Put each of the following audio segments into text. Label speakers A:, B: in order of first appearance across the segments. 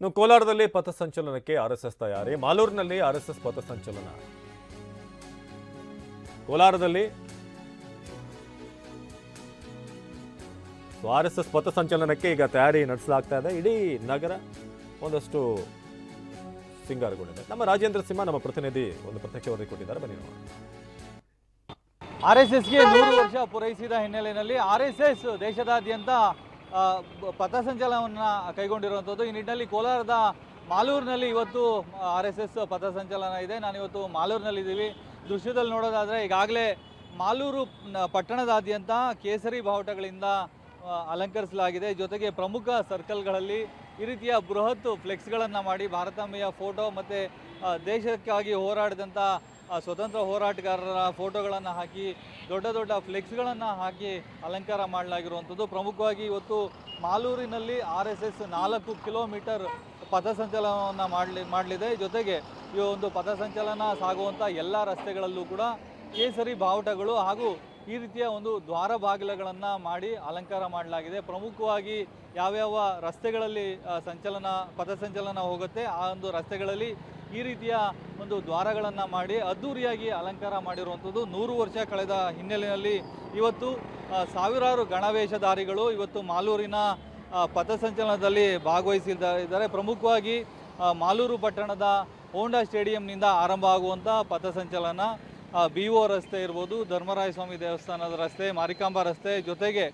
A: ಇನ್ನು ಕೋಲಾರದಲ್ಲಿ ಪಥಸಂಚಲನಕ್ಕೆ R S ತಯಾರಿ. ಮಾಲೂರಿನಲ್ಲಿ ಆರ್ ಎಸ್ ಎಸ್ ಪಥಸಂಚಲನ. ಕೋಲಾರದಲ್ಲಿ ಆರ್ ಎಸ್ ಎಸ್ ಪಥಸಂಚಲನಕ್ಕೆ ಈಗ ತಯಾರಿ ನಡೆಸಲಾಗ್ತಾ ಇದೆ. ಇಡೀ ನಗರ ಒಂದಷ್ಟು ಸಿಂಗಾರಗೊಂಡಿದೆ. ನಮ್ಮ ರಾಜೇಂದ್ರ ಸಿಂಹ ನಮ್ಮ ಪ್ರತಿನಿಧಿ ಒಂದು ಪ್ರತ್ಯಕ್ಷ ವರದಿ ಕೊಟ್ಟಿದ್ದಾರೆ. ಬನ್ನಿ ನೋಡೋಣ.
B: ಆರ್ ಎಸ್ ಎಸ್ಗೆ ನೂರು ವರ್ಷ ಪೂರೈಸಿದ ಹಿನ್ನೆಲೆಯಲ್ಲಿ ಆರ್ ಎಸ್ ಎಸ್ ದೇಶದಾದ್ಯಂತ ಪಥಸಂಚಲನವನ್ನು ಕೈಗೊಂಡಿರುವಂಥದ್ದು. ಈ ನಿಟ್ಟಿನಲ್ಲಿ ಕೋಲಾರದ ಮಾಲೂರಿನಲ್ಲಿ ಇವತ್ತು ಆರ್ ಎಸ್ ಎಸ್ ಪಥಸಂಚಲನ ಇದೆ. ನಾನು ಇವತ್ತು ಮಾಲೂರಿನಲ್ಲಿದ್ದೀವಿ. ದೃಶ್ಯದಲ್ಲಿ ನೋಡೋದಾದರೆ ಈಗಾಗಲೇ ಮಾಲೂರು ಪಟ್ಟಣದಾದ್ಯಂತ ಕೇಸರಿ ಬಾವುಟಗಳಿಂದ ಅಲಂಕರಿಸಲಾಗಿದೆ. ಜೊತೆಗೆ ಪ್ರಮುಖ ಸರ್ಕಲ್ಗಳಲ್ಲಿ ಈ ರೀತಿಯ ಬೃಹತ್ ಫ್ಲೆಕ್ಸ್ಗಳನ್ನು ಮಾಡಿ ಭಾರತಾಂಬೆಯ ಫೋಟೋ ಮತ್ತು ದೇಶಕ್ಕಾಗಿ ಹೋರಾಡಿದಂಥ ಸ್ವತಂತ್ರ ಹೋರಾಟಗಾರರ ಫೋಟೋಗಳನ್ನು ಹಾಕಿ, ದೊಡ್ಡ ದೊಡ್ಡ ಫ್ಲೆಕ್ಸ್ಗಳನ್ನು ಹಾಕಿ ಅಲಂಕಾರ ಮಾಡಲಾಗಿರುವಂಥದ್ದು. ಪ್ರಮುಖವಾಗಿ ಇವತ್ತು ಮಾಲೂರಿನಲ್ಲಿ ಆರ್ ಎಸ್ ಎಸ್ ನಾಲ್ಕು ಕಿಲೋಮೀಟರ್ ಪಥಸಂಚಲನವನ್ನು ಮಾಡಲಿ, ಮಾಡಲಿದೆ. ಜೊತೆಗೆ ಈ ಒಂದು ಪಥಸಂಚಲನ ಸಾಗುವಂಥ ಎಲ್ಲ ರಸ್ತೆಗಳಲ್ಲೂ ಕೂಡ ಕೇಸರಿ ಬಾವುಟಗಳು ಹಾಗೂ ಈ ರೀತಿಯ ಒಂದು ದ್ವಾರ ಬಾಗಿಲುಗಳನ್ನು ಮಾಡಿ ಅಲಂಕಾರ ಮಾಡಲಾಗಿದೆ. ಪ್ರಮುಖವಾಗಿ ಯಾವ್ಯಾವ ರಸ್ತೆಗಳಲ್ಲಿ ಸಂಚಲನ, ಪಥಸಂಚಲನ ಹೋಗುತ್ತೆ, ಆ ಒಂದು ರಸ್ತೆಗಳಲ್ಲಿ ಈ ರೀತಿಯ ಒಂದು ದ್ವಾರಗಳನ್ನು ಮಾಡಿ ಅದ್ದೂರಿಯಾಗಿ ಅಲಂಕಾರ ಮಾಡಿರುವಂಥದ್ದು. ನೂರು ವರ್ಷ ಕಳೆದ ಹಿನ್ನೆಲೆಯಲ್ಲಿ ಇವತ್ತು ಸಾವಿರಾರು ಗಣವೇಷಧಾರಿಗಳು ಇವತ್ತು ಮಾಲೂರಿನ ಪಥಸಂಚಲನದಲ್ಲಿ ಭಾಗವಹಿಸಿದ್ದಾರೆ. ಪ್ರಮುಖವಾಗಿ ಮಾಲೂರು ಪಟ್ಟಣದ ಹೋಂಡಾ ಸ್ಟೇಡಿಯಂನಿಂದ ಆರಂಭ ಆಗುವಂಥ ಪಥಸಂಚಲನ. ಬಿ ಒ ರಸ್ತೆ ಇರ್ಬೋದು ಧರ್ಮರಾಯ ಸ್ವಾಮಿ ದೇವಸ್ಥಾನದ ರಸ್ತೆ, ಮಾರಿಕಾಂಬಾ ರಸ್ತೆ, ಜೊತೆಗೆ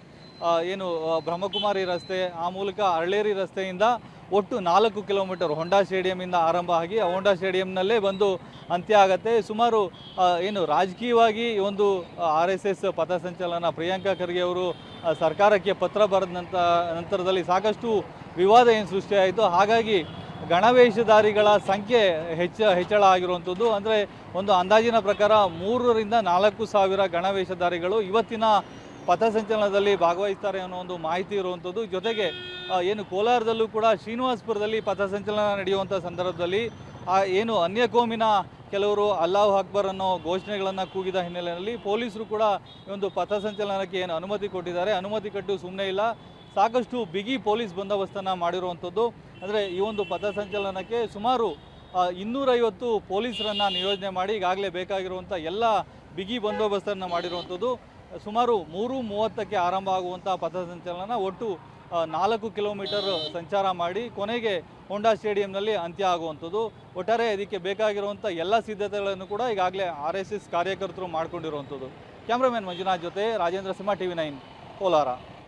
B: ಏನು ಬ್ರಹ್ಮಕುಮಾರಿ ರಸ್ತೆ, ಆ ಮೂಲಕ ಅರಳೇರಿ ರಸ್ತೆಯಿಂದ ಒಟ್ಟು ನಾಲ್ಕು ಕಿಲೋಮೀಟರ್ ಹೊಂಡಾ ಸ್ಟೇಡಿಯಮಿಂದ ಆರಂಭ ಆಗಿ ಹೊಂಡಾ ಸ್ಟೇಡಿಯಂನಲ್ಲೇ ಬಂದು ಅಂತ್ಯ ಆಗುತ್ತೆ. ಸುಮಾರು ಏನು, ರಾಜಕೀಯವಾಗಿ ಒಂದು ಆರ್ ಎಸ್ ಎಸ್ ಪಥಸಂಚಲನ ಪ್ರಿಯಾಂಕಾ ಖರ್ಗೆ ಅವರು ಸರ್ಕಾರಕ್ಕೆ ಪತ್ರ ಬರೆದ ನಂತ, ನಂತರದಲ್ಲಿ ಸಾಕಷ್ಟು ವಿವಾದ ಏನು ಸೃಷ್ಟಿಯಾಯಿತು. ಹಾಗಾಗಿ ಗಣವೇಷಧಾರಿಗಳ ಸಂಖ್ಯೆ ಹೆಚ್ಚ ಹೆಚ್ಚಳ ಆಗಿರುವಂಥದ್ದು. ಅಂದರೆ ಒಂದು ಅಂದಾಜಿನ ಪ್ರಕಾರ ಮೂರರಿಂದ ನಾಲ್ಕು ಸಾವಿರ ಗಣವೇಷಧಾರಿಗಳು ಇವತ್ತಿನ ಪಥಸಂಚಲನದಲ್ಲಿ ಭಾಗವಹಿಸ್ತಾರೆ ಅನ್ನೋ ಒಂದು ಮಾಹಿತಿ ಇರುವಂಥದ್ದು. ಜೊತೆಗೆ ಏನು ಕೋಲಾರದಲ್ಲೂ ಕೂಡ ಶ್ರೀನಿವಾಸಪುರದಲ್ಲಿ ಪಥಸಂಚಲನ ನಡೆಯುವಂಥ ಸಂದರ್ಭದಲ್ಲಿ, ಆ, ಏನು ಅನ್ಯಕೋಮಿನ ಕೆಲವರು ಅಲ್ಲಾಹ್ ಅಕ್ಬರ್ ಅನ್ನೋ ಘೋಷಣೆಗಳನ್ನು ಕೂಗಿದ ಹಿನ್ನೆಲೆಯಲ್ಲಿ ಪೊಲೀಸರು ಕೂಡ ಒಂದು ಪಥಸಂಚಲನಕ್ಕೆ ಏನು ಅನುಮತಿ ಕೊಟ್ಟಿದ್ದಾರೆ. ಅನುಮತಿ ಕಟ್ಟು ಸುಮ್ಮನೆ ಇಲ್ಲ. ಸಾಕಷ್ಟು ಬಿಗಿ ಪೊಲೀಸ್ ಬಂದೋಬಸ್ತನ್ನು ಮಾಡಿರುವಂಥದ್ದು. ಅಂದರೆ ಈ ಒಂದು ಪಥಸಂಚಲನಕ್ಕೆ ಸುಮಾರು ಇನ್ನೂರೈವತ್ತು ಪೊಲೀಸರನ್ನು ನಿಯೋಜನೆ ಮಾಡಿ ಈಗಾಗಲೇ ಬೇಕಾಗಿರುವಂಥ ಎಲ್ಲ ಬಿಗಿ ಬಂದೋಬಸ್ತನ್ನು ಮಾಡಿರುವಂಥದ್ದು. ಸುಮಾರು ಮೂರು ಮೂವತ್ತಕ್ಕೆ ಆರಂಭ ಆಗುವಂಥ ಪಥಸಂಚಲನ ಒಟ್ಟು ನಾಲ್ಕು ಕಿಲೋಮೀಟರ್ ಸಂಚಾರ ಮಾಡಿ ಕೊನೆಗೆ ಹೊಂಡಾ ಸ್ಟೇಡಿಯಂನಲ್ಲಿ ಅಂತ್ಯ ಆಗುವಂಥದ್ದು. ಒಟ್ಟಾರೆ ಇದಕ್ಕೆ ಬೇಕಾಗಿರುವಂಥ ಎಲ್ಲ ಸಿದ್ಧತೆಗಳನ್ನು ಕೂಡ ಈಗಾಗಲೇ ಆರ್ ಎಸ್ ಎಸ್ ಕಾರ್ಯಕರ್ತರು ಮಾಡಿಕೊಂಡಿರುವಂಥದ್ದು. ಕ್ಯಾಮ್ರಾಮನ್ ಮಂಜುನಾಥ್ ಜೊತೆ Rajendra Simha T V nine Kolar.